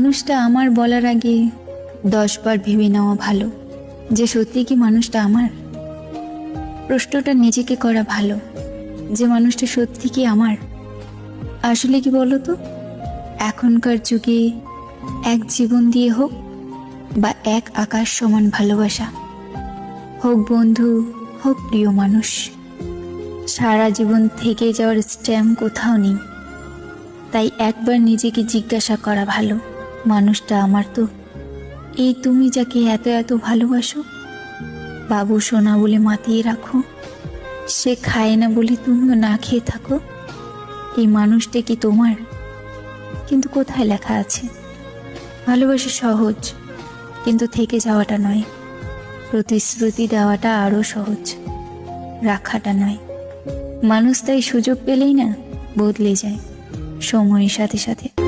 মানুষটা আমার বলার আগে দশবার ভেবে নেওয়া ভালো। যে সত্যি কি মানুষটা আমার? প্রশ্নটা নিজেকে করা ভালো। যে মানুষটা সত্যি কি আমার? আসলে কি বলো তো এখনকার যুগে এক জীবন দিয়ে হোক বা এক আকাশ সমান ভালোবাসা, হোক বন্ধু, হোক প্রিয় মানুষ, সারা জীবন থেকে যাওয়ার স্ট্যাম্প কোথাও নেই। তাই একবার নিজেকে জিজ্ঞাসা করা ভালো। মানুষটা আমার তো। এই তুমি যাকে এত এত ভালোবাসো, বাবু সোনা বলে মাতিয়ে রাখো, সে খায় না বলে তুমিও না খেয়ে থাকো। এই মানুষটা কি তোমার? কিন্তু কোথায় লেখা আছে? ভালোবাসা সহজ, কিন্তু থেকে যাওয়াটা নয়। প্রতিশ্রুতি দেওয়াটা আরও সহজ, রাখাটা নয়। মানুষ তাই সুযোগ পেলেই না, বদলে যায়। সময়ের সাথে সাথে।